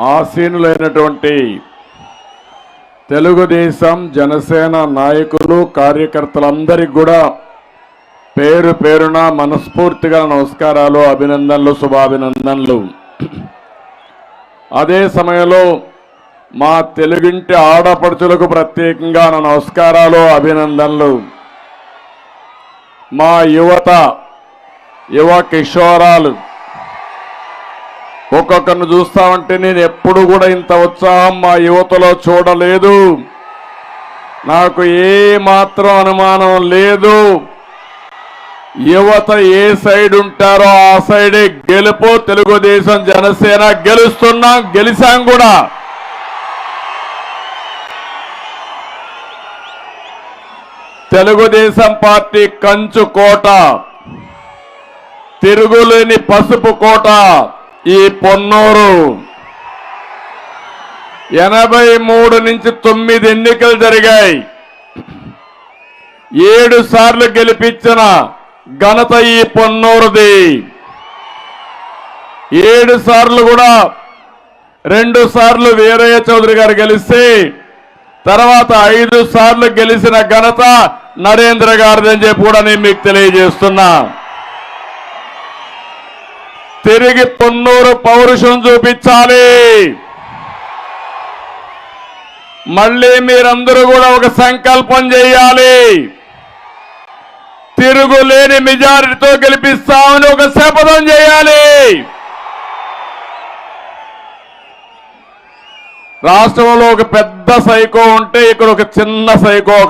ఆసీనులైనటువంటి తెలుగుదేశం జనసేన నాయకులు కార్యకర్తలందరికీ కూడా పేరు పేరున మనస్ఫూర్తిగా నమస్కారాలు అభినందనలు శుభాభినందనలు. అదే సమయంలో మా తెలుగింటి ఆడపడుచులకు ప్రత్యేకంగా నా నమస్కారాలు అభినందనలు. మా యువత యువ కిషోరాలు ఒక్కొక్కరిని చూస్తామంటే నేను ఎప్పుడు కూడా ఇంత ఉత్సాహం మా యువతలో చూడలేదు. నాకు ఏ మాత్రం అనుమానం లేదు. యువత ఏ సైడ్ ఉంటారో ఆ సైడే గెలుపు. తెలుగుదేశం జనసేన గెలుస్తున్నాం గెలిచాం కూడా. తెలుగుదేశం పార్టీ కంచు కోట. తిరుగులేని పసుపు కోట. ఈ పొన్నూరు ఎనభై మూడు నుంచి తొమ్మిది ఎన్నికలు జరిగాయి. ఏడు సార్లు గెలిపించిన ఘనత ఈ పొన్నూరుది. ఏడు సార్లు కూడా రెండు సార్లు వీరయ్య చౌదరి గారు గెలిస్తే తర్వాత ఐదు సార్లు గెలిచిన ఘనత నరేంద్ర గారిదని చెప్పి కూడా నేను మీకు తెలియజేస్తున్నా. తిరిగి పొన్నూరు పౌరుషం చూపించాలి. మళ్ళీ మీరందరూ కూడా ఒక సంకల్పం చేయాలి. తిరుగులేని మెజారిటీతో గెలిపిస్తామని ఒక శపథం చేయాలి. రాష్ట్రంలో ఒక పెద్ద సైకో ఉంటే ఇక్కడ ఒక చిన్న సైకో